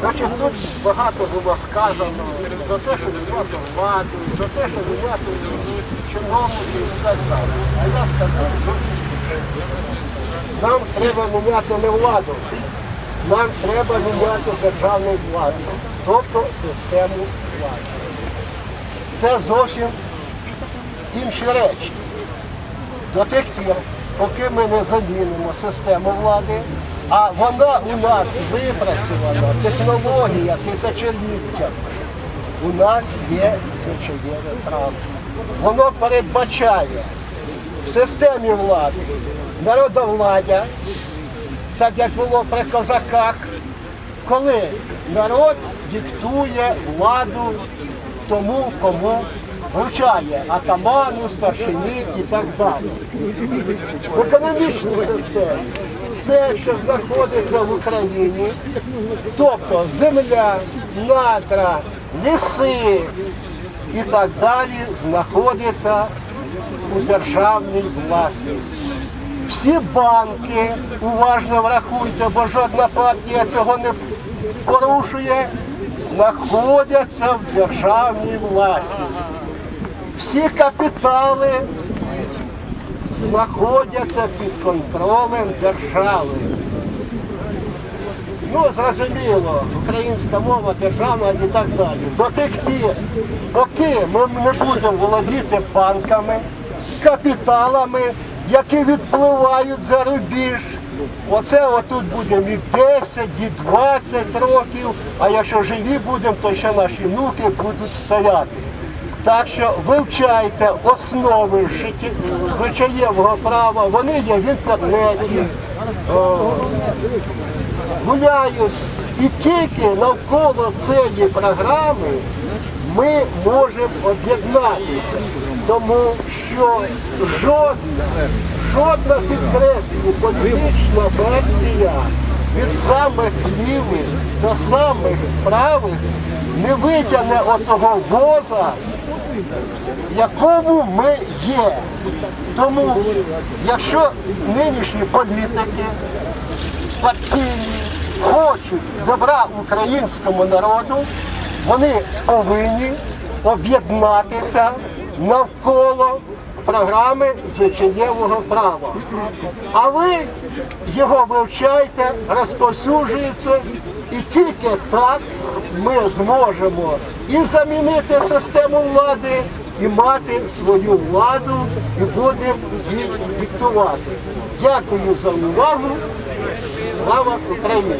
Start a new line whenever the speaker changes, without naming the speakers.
Значить, тут багато було сказано за те, що міняти владу, за те, що міняти чиновників і так далі. А я сказав, що нам треба міняти не владу, нам треба міняти державну владу, тобто систему влади. Це зовсім інші речі. До тих пір, поки ми не замінимо систему влади, а вона у нас випрацьована, технологія тисячоліття, у нас є звичаєве право. Воно передбачає в системі влади народовладдя, так як було при козаках, коли народ диктує владу тому, кому вручає атаману, старшині і так далі. В економічній системі все, що знаходиться в Україні, тобто земля, надра, ліси і так далі, знаходиться у державній власності. Всі банки, уважно врахуйте, бо жодна партія цього не порушує, знаходяться в державній власності. Всі капітали знаходяться під контролем держави. Ну, зрозуміло, українська мова державна і так далі. До тих пір, поки ми не будемо володіти банками, капіталами, які відпливають за рубіж. Оце отут будемо і 10, і 20 років, а якщо живі будемо, то ще наші внуки будуть стояти. Так що вивчайте основи звичаєвого права, вони є в інтернеті. Гуляють. І тільки навколо цієї програми ми можемо об'єднатися, тому що жодна, жодна підкреслюю, політична партія від самих лівих до самих правих не витягне отого воза, якому ми є. Тому, якщо нинішні політики партійні хочуть добра українському народу, вони повинні об'єднатися навколо програми звичаєвого права. А ви його вивчайте, розповсюджуєте, і тільки так ми зможемо і замінити систему влади, і мати свою владу, і будемо її диктувати. Дякую за увагу. Слава Україні!